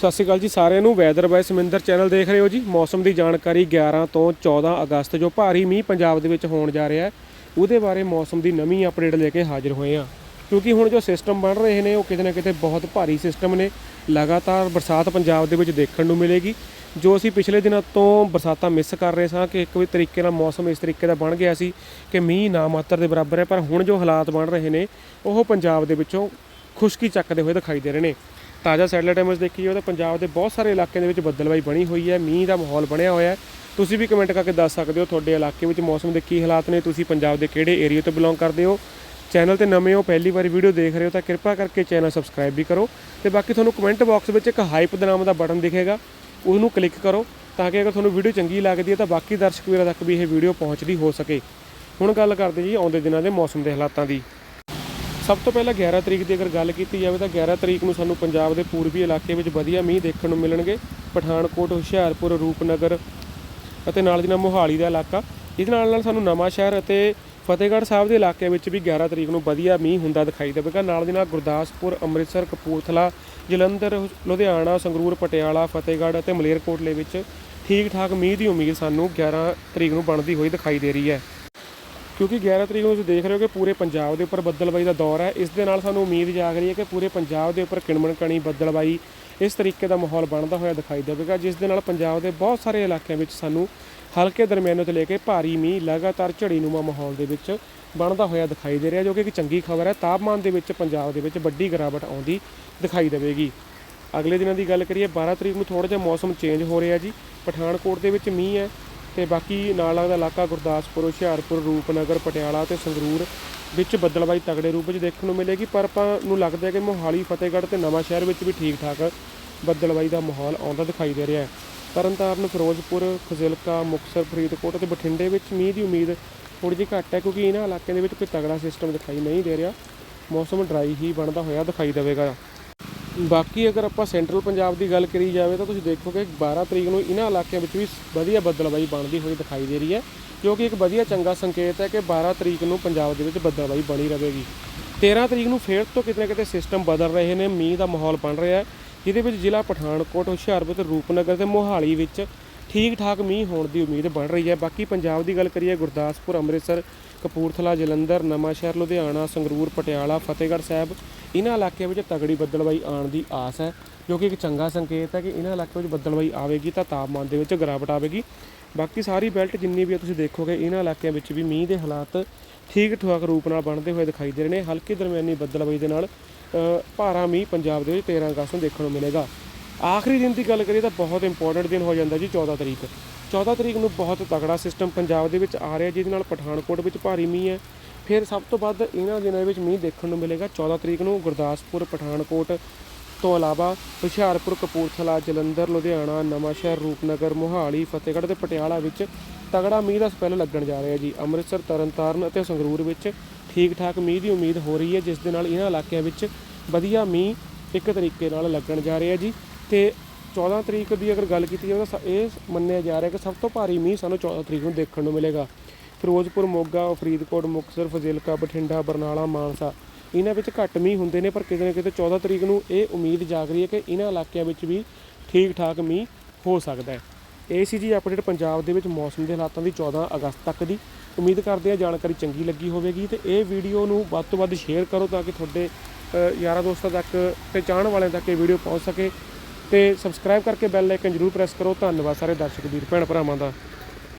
ਸਤਿ ਸ਼੍ਰੀ ਅਕਾਲ ਜੀ ਸਾਰਿਆਂ ਨੂੰ। ਵੈਦਰ ਬਾਈ ਸਮਿੰਦਰ ਚੈਨਲ ਦੇਖ ਰਹੇ ਹੋ ਜੀ। ਮੌਸਮ ਦੀ ਜਾਣਕਾਰੀ 11 ਤੋਂ 14 ਅਗਸਤ, ਜੋ ਭਾਰੀ ਮੀਂਹ ਪੰਜਾਬ ਦੇ ਵਿੱਚ ਹੋਣ ਜਾ ਰਿਹਾ ਹੈ। ਉਹਦੇ ਬਾਰੇ ਮੌਸਮ ਦੀ ਨਵੀਂ ਅਪਡੇਟ ਲੈ ਕੇ ਹਾਜ਼ਰ ਹੋਏ ਹਾਂ। ਕਿਉਂਕਿ ਹੁਣ ਜੋ ਸਿਸਟਮ ਬਣ ਰਹੇ ਨੇ, ਉਹ ਕਿਤੇ ਨਾ ਕਿਤੇ ਬਹੁਤ ਭਾਰੀ ਸਿਸਟਮ ਨੇ। ਲਗਾਤਾਰ ਬਰਸਾਤ ਪੰਜਾਬ ਦੇ ਵਿੱਚ ਦੇਖਣ ਨੂੰ ਮਿਲੇਗੀ। ਜੋ ਅਸੀਂ ਪਿਛਲੇ ਦਿਨਾਂ ਤੋਂ ਬਰਸਾਤਾਂ ਮਿਸ ਕਰ ਰਹੇ ਸਾਂ ਕਿ ਇੱਕ ਵੀ ਤਰੀਕੇ ਨਾਲ ਮੌਸਮ ਇਸ ਤਰੀਕੇ ਦਾ ਬਣ ਗਿਆ ਸੀ ਕਿ ਮੀਂਹ ਨਾ ਮਾਤਰ ਦੇ ਬਰਾਬਰ ਹੈ। ਪਰ ਹੁਣ ਜੋ ਹਾਲਾਤ ਬਣ ਰਹੇ ਨੇ, ਉਹ ਪੰਜਾਬ ਦੇ ਵਿੱਚੋਂ ਖੁਸ਼ਕੀ ਚੱਕਦੇ ਹੋਏ ਦਿਖਾਈ ਦੇ ਰਹੇ ਨੇ। ਤਾਜ਼ਾ ਸੈਟਲਾਈਟ ਇਮੇਜ ਦੇਖੀ ਜਾਵੇ ਤਾਂ ਪੰਜਾਬ ਦੇ ਬਹੁਤ ਸਾਰੇ ਇਲਾਕਿਆਂ ਦੇ ਵਿੱਚ ਬੱਦਲਬਾਈ ਬਣੀ ਹੋਈ ਹੈ, ਮੀਂਹ ਦਾ ਮਾਹੌਲ ਬਣਿਆ ਹੋਇਆ ਹੈ। ਤੁਸੀਂ ਵੀ ਕਮੈਂਟ ਕਰਕੇ ਦੱਸ ਸਕਦੇ ਹੋ ਤੁਹਾਡੇ ਇਲਾਕੇ ਵਿੱਚ ਮੌਸਮ ਦੇ ਕੀ ਹਾਲਾਤ ਨੇ, ਤੁਸੀਂ ਪੰਜਾਬ ਦੇ ਕਿਹੜੇ ਏਰੀਆ ਤੋਂ ਬਿਲੋਂਗ ਕਰਦੇ ਹੋ। ਚੈਨਲ ਤੇ ਨਵੇਂ ਹੋ, ਪਹਿਲੀ ਵਾਰੀ ਵੀਡੀਓ ਦੇਖ ਰਹੇ ਹੋ ਤਾਂ ਕਿਰਪਾ ਕਰਕੇ ਚੈਨਲ ਸਬਸਕ੍ਰਾਈਬ ਵੀ ਕਰੋ ਤੇ ਬਾਕੀ ਤੁਹਾਨੂੰ ਕਮੈਂਟ ਬਾਕਸ ਵਿੱਚ ਇੱਕ ਹਾਈਪ ਦਾ ਨਾਮ ਦਾ ਬਟਨ ਦਿਖੇਗਾ, ਉਹਨੂੰ ਕਲਿੱਕ ਕਰੋ ਤਾਂ ਕਿ ਅਗਰ ਤੁਹਾਨੂੰ ਵੀਡੀਓ ਚੰਗੀ ਲੱਗਦੀ ਹੈ ਤਾਂ ਬਾਕੀ ਦਰਸ਼ਕ ਵੀਰਾਂ ਤੱਕ ਵੀ ਇਹ ਵੀਡੀਓ ਪਹੁੰਚਦੀ ਹੋ ਸਕੇ। ਹੁਣ ਗੱਲ ਕਰਦੇ ਜੀ ਆਉਂਦੇ ਦਿਨਾਂ ਦੇ ਮੌਸਮ ਦੇ ਹਾਲਾਤਾਂ ਦੀ। ਸਭ ਤੋਂ ਪਹਿਲਾਂ 11 ਤਰੀਕ ਦੀ ਅਗਰ ਗੱਲ ਕੀਤੀ ਜਾਵੇ ਤਾਂ 11 ਤਰੀਕ ਨੂੰ ਸਾਨੂੰ ਪੰਜਾਬ ਦੇ ਪੂਰਬੀ ਇਲਾਕੇ ਵਿੱਚ ਵਧੀਆ ਮੀਂਹ ਦੇਖਣ ਨੂੰ ਮਿਲਣਗੇ। ਪਠਾਨਕੋਟ, ਹੁਸ਼ਿਆਰਪੁਰ, ਰੂਪਨਗਰ ਅਤੇ ਨਾਲ ਦੀ ਨਾਲ ਮੋਹਾਲੀ ਦਾ ਇਲਾਕਾ। ਇਹਦੇ ਨਾਲ ਨਾਲ ਸਾਨੂੰ ਨਵਾਂ ਸ਼ਹਿਰ ਅਤੇ ਫਤਿਹਗੜ੍ਹ ਸਾਹਿਬ ਦੇ ਇਲਾਕੇ ਵਿੱਚ ਵੀ 11 ਤਰੀਕ ਨੂੰ ਵਧੀਆ ਮੀਂਹ ਹੁੰਦਾ ਦਿਖਾਈ ਦੇਵੇਗਾ। ਨਾਲ ਦੀ ਨਾਲ ਗੁਰਦਾਸਪੁਰ, ਅੰਮ੍ਰਿਤਸਰ, ਕਪੂਰਥਲਾ, ਜਲੰਧਰ, ਲੁਧਿਆਣਾ, ਸੰਗਰੂਰ, ਪਟਿਆਲਾ, ਫਤਿਹਗੜ੍ਹ ਅਤੇ ਮਲੇਰਕੋਟਲੇ ਵਿੱਚ ਠੀਕ ਠਾਕ ਮੀਂਹ ਦੀ ਉਮੀਦ ਸਾਨੂੰ 11 ਤਰੀਕ ਨੂੰ ਬਣਦੀ ਹੋਈ ਦਿਖਾਈ ਦੇ ਰਹੀ ਹੈ। ਕਿਉਂਕਿ 11 ਤਰੀਕ ਨੂੰ ਤੁਸੀਂ ਦੇਖ ਰਹੇ ਹੋ ਕਿ ਪੂਰੇ ਪੰਜਾਬ ਦੇ ਉੱਪਰ ਬੱਦਲਬਾਈ ਦਾ ਦੌਰ ਹੈ। ਇਸ ਦੇ ਨਾਲ ਸਾਨੂੰ ਉਮੀਦ ਜਾਗ ਰਹੀ ਹੈ ਕਿ ਪੂਰੇ ਪੰਜਾਬ ਦੇ ਉੱਪਰ ਕਿਣਮਣ ਕਣੀ, ਬੱਦਲਬਾਈ ਇਸ ਤਰੀਕੇ ਦਾ ਮਾਹੌਲ ਬਣਦਾ ਹੋਇਆ ਦਿਖਾਈ ਦੇਵੇਗਾ, ਜਿਸ ਦੇ ਨਾਲ ਪੰਜਾਬ ਦੇ ਬਹੁਤ ਸਾਰੇ ਇਲਾਕਿਆਂ ਵਿੱਚ ਸਾਨੂੰ ਹਲਕੇ ਦਰਮਿਆਨੇ ਤੋਂ ਲੈ ਕੇ ਭਾਰੀ ਮੀਂਹ, ਲਗਾਤਾਰ ਝੜੀਨੂਮਾ ਮਾਹੌਲ ਦੇ ਵਿੱਚ ਬਣਦਾ ਹੋਇਆ ਦਿਖਾਈ ਦੇ ਰਿਹਾ, ਜੋ ਕਿ ਇੱਕ ਚੰਗੀ ਖਬਰ ਹੈ। ਤਾਪਮਾਨ ਦੇ ਵਿੱਚ ਪੰਜਾਬ ਦੇ ਵਿੱਚ ਵੱਡੀ ਗਿਰਾਵਟ ਆਉਂਦੀ ਦਿਖਾਈ ਦੇਵੇਗੀ। ਅਗਲੇ ਦਿਨਾਂ ਦੀ ਗੱਲ ਕਰੀਏ 12 ਤਰੀਕ ਨੂੰ ਥੋੜਾ ਜਿਹਾ ਮੌਸਮ ਚੇਂਜ ਹੋ ਰਿਹਾ ਜੀ। ਪਠਾਨਕੋਟ ਦੇ ਵਿੱਚ ਮੀਂਹ ਹੈ। ਤੇ ਬਾਕੀ ਨਾਲ ਲੱਗਦਾ ਇਲਾਕਾ ਗੁਰਦਾਸਪੁਰ, ਹੁਸ਼ਿਆਰਪੁਰ, ਰੂਪਨਗਰ, ਪਟਿਆਲਾ ਤੇ ਸੰਗਰੂਰ ਵਿੱਚ ਬੱਦਲਬਾਈ ਤਗੜੇ ਰੂਪ ਵਿੱਚ ਦੇਖਣ ਨੂੰ ਮਿਲੇਗੀ, ਪਰ ਆਪਾਂ ਨੂੰ ਲੱਗਦਾ ਹੈ ਕਿ ਮੋਹਾਲੀ, ਫਤਿਹਗੜ੍ਹ ਤੇ ਨਵਾਂ ਸ਼ਹਿਰ ਵਿੱਚ ਵੀ ਠੀਕ ਠਾਕ ਬੱਦਲਬਾਈ ਦਾ ਮਾਹੌਲ ਆਉਂਦਾ ਦਿਖਾਈ ਦੇ ਰਿਹਾ ਹੈ। ਤਰਨਤਾਰਨ, ਫਿਰੋਜ਼ਪੁਰ ਫਜ਼ਿਲਕਾ ਮੁਕਤਸਰ, ਫਰੀਦਕੋਟ ਅਤੇ ਬਠਿੰਡੇ ਵਿੱਚ ਮੀਂਹ ਦੀ ਉਮੀਦ ਥੋੜੀ ਜਿਹੀ ਘੱਟ ਹੈ, ਕਿਉਂਕਿ ਇਹਨਾਂ ਇਲਾਕਿਆਂ ਦੇ ਵਿੱਚ ਕੋਈ ਤਗੜਾ ਸਿਸਟਮ ਦਿਖਾਈ ਨਹੀਂ ਦੇ ਰਿਹਾ। ਮੌਸਮ ਡਰਾਈ ਹੀ ਬਣਦਾ ਹੋਇਆ ਦਿਖਾਈ ਦੇਵੇਗਾ। ਬਾਕੀ ਅਗਰ ਆਪਾਂ ਸੈਂਟਰਲ ਪੰਜਾਬ ਦੀ ਗੱਲ ਕਰੀ ਜਾਵੇ ਤਾਂ ਤੁਸੀਂ ਦੇਖੋਗੇ 12 ਤਰੀਕ ਨੂੰ ਇਹਨਾਂ ਇਲਾਕਿਆਂ ਵਿੱਚ ਵੀ ਵਧੀਆ ਬੱਦਲਬਾਈ ਬਣਦੀ ਹੋਈ ਦਿਖਾਈ ਦੇ ਰਹੀ ਹੈ, ਜੋ ਕਿ ਇੱਕ ਵਧੀਆ ਚੰਗਾ ਸੰਕੇਤ ਹੈ ਕਿ 12 ਤਰੀਕ ਨੂੰ ਪੰਜਾਬ ਦੇ ਵਿੱਚ ਬੱਦਲਬਾਈ ਬਣੀ ਰਹੇਗੀ। 13 ਤਰੀਕ ਨੂੰ ਫੇਰ ਤੋਂ ਕਿਤੇ ਨਾ ਕਿਤੇ ਸਿਸਟਮ ਬਦਲ ਰਹੇ ਨੇ, ਮੀਂਹ ਦਾ ਮਾਹੌਲ ਬਣ ਰਿਹਾ ਹੈ। ਜਿਹਦੇ ਵਿੱਚ ਜ਼ਿਲ੍ਹਾ ਪਠਾਨਕੋਟ, ਹੁਸ਼ਿਆਰਪੁਰ ਰੂਪਨਗਰ ਤੇ ਮੋਹਾਲੀ ਵਿੱਚ ਠੀਕ ਠਾਕ ਮੀਂਹ ਹੋਣ ਦੀ ਉਮੀਦ ਬਣ ਰਹੀ ਹੈ। ਬਾਕੀ ਪੰਜਾਬ ਦੀ ਗੱਲ ਕਰੀਏ, ਗੁਰਦਾਸਪੁਰ, ਅੰਮ੍ਰਿਤਸਰ ਕਪੂਰਥਲਾ ਜਲੰਧਰ ਨਵਾਂਸ਼ਹਿਰ ਲੁਧਿਆਣਾ ਸੰਗਰੂਰ ਪਟਿਆਲਾ ਫਤਿਹਗੜ੍ਹ ਸਾਹਿਬ ਇਹਨਾਂ ਇਲਾਕਿਆਂ ਵਿੱਚ ਤਗੜੀ ਬੱਦਲਬਾਈ ਆਉਣ ਦੀ ਆਸ ਹੈ ਜੋ ਕਿ ਇੱਕ ਚੰਗਾ ਸੰਕੇਤ ਹੈ ਕਿ ਇਹਨਾਂ ਇਲਾਕਿਆਂ ਵਿੱਚ ਬੱਦਲਬਾਈ ਆਵੇਗੀ ਤਾਂ ਤਾਪਮਾਨ ਦੇ ਵਿੱਚ ਗਿਰਾਵਟ ਆਵੇਗੀ। ਬਾਕੀ ਸਾਰੀ ਬੈਲਟ ਜਿੰਨੀ ਵੀ ਹੈ ਤੁਸੀਂ ਦੇਖੋਗੇ ਇਹਨਾਂ ਇਲਾਕਿਆਂ ਵਿੱਚ ਵੀ ਮੀਂਹ ਦੇ ਹਾਲਾਤ ਠੀਕ ਠਾਕ ਰੂਪ ਨਾਲ ਬਣਦੇ ਹੋਏ ਦਿਖਾਈ ਦੇ ਰਹੇ ਨੇ। ਹਲਕੀ ਦਰਮਿਆਨੀ ਬੱਦਲਬਾਈ ਦੇ ਨਾਲ ਅ, ਭਾਰਾ ਮੀਂਹ ਪੰਜਾਬ ਦੇ ਵਿੱਚ 13 ਅਗਸਤ ਨੂੰ ਦੇਖਣ ਨੂੰ ਮਿਲੇਗਾ। ਆਖਰੀ ਦਿਨ ਦੀ ਗੱਲ ਕਰੀਏ ਤਾਂ ਬਹੁਤ ਇੰਪੋਰਟੈਂਟ ਦਿਨ ਹੋ ਜਾਂਦਾ ਜੀ 14 ਤਰੀਕ। 14 ਤਰੀਕ ਨੂੰ ਬਹੁਤ ਤਗੜਾ ਸਿਸਟਮ ਪੰਜਾਬ ਦੇ ਵਿੱਚ ਆ ਰਿਹਾ ਜਿਹਦੇ ਨਾਲ ਪਠਾਨਕੋਟ ਵਿੱਚ ਭਾਰੀ ਮੀਂਹ ਹੈ। ਫਿਰ ਸਭ ਤੋਂ ਵੱਧ ਇਹਨਾਂ ਦਿਨਾਂ ਵਿੱਚ ਮੀਂਹ ਦੇਖਣ ਨੂੰ ਮਿਲੇਗਾ। 14 ਤਰੀਕ ਨੂੰ ਗੁਰਦਾਸਪੁਰ, ਪਠਾਨਕੋਟ ਤੋਂ ਇਲਾਵਾ ਹੁਸ਼ਿਆਰਪੁਰ, ਕਪੂਰਥਲਾ, ਜਲੰਧਰ, ਲੁਧਿਆਣਾ, ਨਵਾਂਸ਼ਹਿਰ, ਰੂਪਨਗਰ, ਮੋਹਾਲੀ, ਫਤਿਹਗੜ੍ਹ ਤੇ ਪਟਿਆਲਾ ਵਿੱਚ ਤਗੜਾ ਮੀਂਹ ਦਾ ਸਪੈਲ ਲੱਗਣ ਜਾ ਰਿਹਾ ਜੀ। ਅੰਮ੍ਰਿਤਸਰ, ਤਰਨਤਾਰਨ ਅਤੇ ਸੰਗਰੂਰ ਵਿੱਚ ਠੀਕ ਠਾਕ ਮੀਂਹ ਦੀ ਉਮੀਦ ਹੋ ਰਹੀ ਹੈ, ਜਿਸ ਦੇ ਨਾਲ ਇਹਨਾਂ ਇਲਾਕਿਆਂ ਵਿੱਚ ਵਧੀਆ ਮੀਂਹ ਇੱਕ ਤਰੀਕੇ ਨਾਲ ਲੱਗਣ ਜਾ ਰਿਹਾ ਜੀ। ਤੇ 14 ਤਰੀਕ ਦੀ ਅਗਰ ਗੱਲ ਕੀਤੀ ਜਾਵੇ ਤਾਂ ਇਹ ਮੰਨਿਆ ਜਾ ਰਿਹਾ ਕਿ ਸਭ ਤੋਂ ਭਾਰੀ ਮੀਂਹ ਸਾਨੂੰ 14 ਤਰੀਕ ਨੂੰ ਦੇਖਣ ਨੂੰ ਮਿਲੇਗਾ। ਫਿਰੋਜ਼ਪੁਰ, ਮੋਗਾ, ਫਰੀਦਕੋਟ, ਮੁਕਤਸਰ, ਫਜ਼ਿਲਕਾ, ਬਠਿੰਡਾ, ਬਰਨਾਲਾ, ਮਾਨਸਾ, ਇਹਨਾਂ ਵਿੱਚ ਘੱਟ ਮੀਂਹ ਹੁੰਦੇ ਨੇ, ਪਰ ਕਿਤੇ ਨਾ ਕਿਤੇ 14 ਤਰੀਕ ਨੂੰ ਇਹ ਉਮੀਦ ਜਾਗ ਰਹੀ ਹੈ ਕਿ ਇਹਨਾਂ ਇਲਾਕਿਆਂ ਵਿੱਚ ਵੀ ਠੀਕ ਠਾਕ ਮੀਂਹ ਹੋ ਸਕਦਾ ਹੈ। ਇਹ ਸੀ ਜੀ ਅਪਡੇਟ ਪੰਜਾਬ ਦੇ ਵਿੱਚ ਮੌਸਮ ਦੇ ਹਾਲਾਤਾਂ ਦੀ 14 ਅਗਸਤ ਤੱਕ ਦੀ। ਉਮੀਦ ਕਰਦੇ ਹਾਂ ਜਾਣਕਾਰੀ ਚੰਗੀ ਲੱਗੀ ਹੋਵੇਗੀ ਤੇ ਇਹ ਵੀਡੀਓ ਨੂੰ ਵੱਧ ਤੋਂ ਵੱਧ ਸ਼ੇਅਰ ਕਰੋ ਤਾਂ ਕਿ ਤੁਹਾਡੇ ਯਾਰਾਂ ਦੋਸਤਾਂ ਤੱਕ ਤੇ ਚਾਹਣ ਵਾਲਿਆਂ ਤੱਕ ਇਹ ਵੀਡੀਓ ਪਹੁੰਚ ਸਕੇ। ਤੇ ਸਬਸਕ੍ਰਾਈਬ ਕਰਕੇ ਬੈਲ ਆਈਕਨ ਜਰੂਰ ਪ੍ਰੈਸ ਕਰੋ। ਧੰਨਵਾਦ ਸਾਰੇ ਦਰਸ਼ਕ ਵੀਰ, ਭੈਣ ਭਰਾਵਾਂ ਦਾ।